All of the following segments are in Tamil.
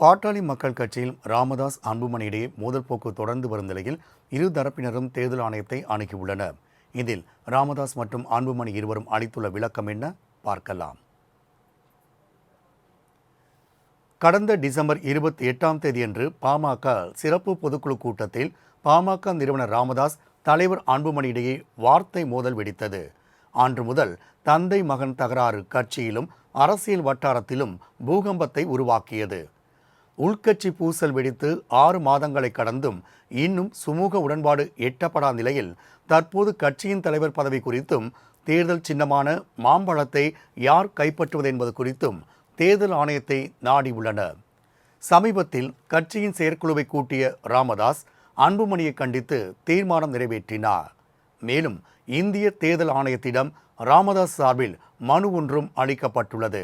பாட்டாளி மக்கள் கட்சியில் ராமதாஸ் அன்புமணி இடையே மோதல் போக்கு தொடர்ந்து வரும் நிலையில் இரு தரப்பினரும் தேர்தல் ஆணையத்தை அணுகியுள்ளனர். இதில் ராமதாஸ் மற்றும் அன்புமணி இருவரும் அளித்துள்ள விளக்கம் என்ன? பார்க்கலாம். கடந்த டிசம்பர் இருபத்தி எட்டாம் தேதியன்று பாமக சிறப்பு பொதுக்குழு கூட்டத்தில் பாமக நிறுவனர் ராமதாஸ் தலைவர் அன்புமணி இடையே வார்த்தை மோதல் வெடித்தது. அன்று முதல் தந்தை மகன் தகராறு கட்சியிலும் அரசியல் வட்டாரத்திலும் பூகம்பத்தை உருவாக்கியது. உள்கட்சி பூசல் வெடித்து ஆறு மாதங்களை கடந்தும் இன்னும் சுமூக உடன்பாடு எட்டப்படா நிலையில் தற்போது கட்சியின் தலைவர் பதவி குறித்தும் தேர்தல் சின்னமான மாம்பழத்தை யார் கைப்பற்றுவது என்பது குறித்தும் தேர்தல் ஆணையத்தை நாடியுள்ளனர் சமீபத்தில் கட்சியின் செயற்குழுவை கூட்டிய ராமதாஸ் அன்புமணியை கண்டித்து தீர்மானம் நிறைவேற்றினார். மேலும் இந்திய தேர்தல் ஆணையத்திடம் ராமதாஸ் சார்பில் மனு ஒன்றும் அளிக்கப்பட்டுள்ளது.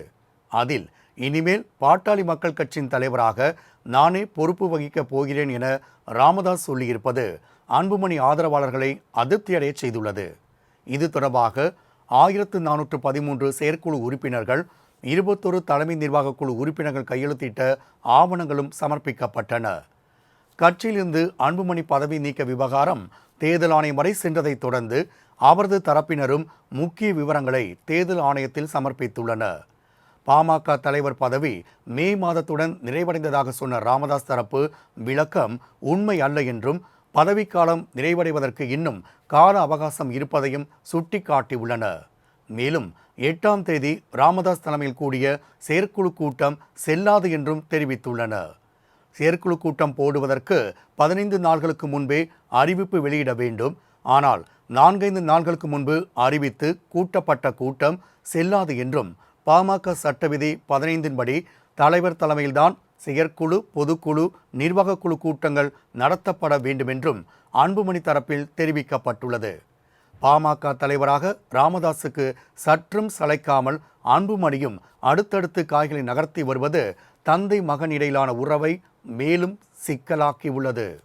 அதில் இனிமேல் பாட்டாளி மக்கள் கட்சியின் தலைவராக நானே பொறுப்பு வகிக்கப் போகிறேன் என ராமதாஸ் சொல்லியிருப்பது அன்புமணி ஆதரவாளர்களை அதிருப்தியடைய செய்துள்ளது. இது தொடர்பாக ஆயிரத்து நானூற்று பதிமூன்று செயற்குழு உறுப்பினர்கள் இருபத்தொரு தலைமை நிர்வாகக் குழு உறுப்பினர்கள் கையெழுத்திட்ட ஆவணங்களும் சமர்ப்பிக்கப்பட்டன. கட்சியிலிருந்து அன்புமணி பதவி நீக்க விவகாரம் தேர்தல் ஆணையம் வரை சென்றதைத் தொடர்ந்து அவரது தரப்பினரும் முக்கிய விவரங்களை தேர்தல் ஆணையத்தில் சமர்ப்பித்துள்ளனர். பாமக தலைவர் பதவி மே மாதத்துடன் நிறைவடைந்ததாக சொன்ன ராமதாஸ் தரப்பு விளக்கம் உண்மை அல்ல என்றும் பதவிக்காலம் நிறைவடைவதற்கு இன்னும் கால அவகாசம் இருப்பதையும் சுட்டிக்காட்டியுள்ளனர். மேலும் எட்டாம் தேதி ராமதாஸ் தலைமையில் கூடிய செயற்குழு கூட்டம் செல்லாது என்றும் தெரிவித்துள்ளனர். செயற்குழு கூட்டம் போடுவதற்கு பதினைந்து நாள்களுக்கு முன்பே அறிவிப்பு வெளியிட வேண்டும். ஆனால் நான்கைந்து நாள்களுக்கு முன்பு அறிவித்து கூட்டப்பட்ட கூட்டம் செல்லாது என்றும் பாமக சட்டவிதி பதினைந்தின் படி தலைவர் தலைமையில்தான் செயற்குழு பொதுக்குழு நிர்வாகக் குழு கூட்டங்கள் நடத்தப்பட வேண்டுமென்றும் அன்புமணி தரப்பில் தெரிவிக்கப்பட்டுள்ளது. பாமக தலைவராக ராமதாஸுக்கு சற்றும் சளைக்காமல் அன்புமணியும் அடுத்தடுத்து காய்களை நகர்த்தி வருவது தந்தை மகன் இடையிலான உறவை மேலும் சிக்கலாக்கியுள்ளது.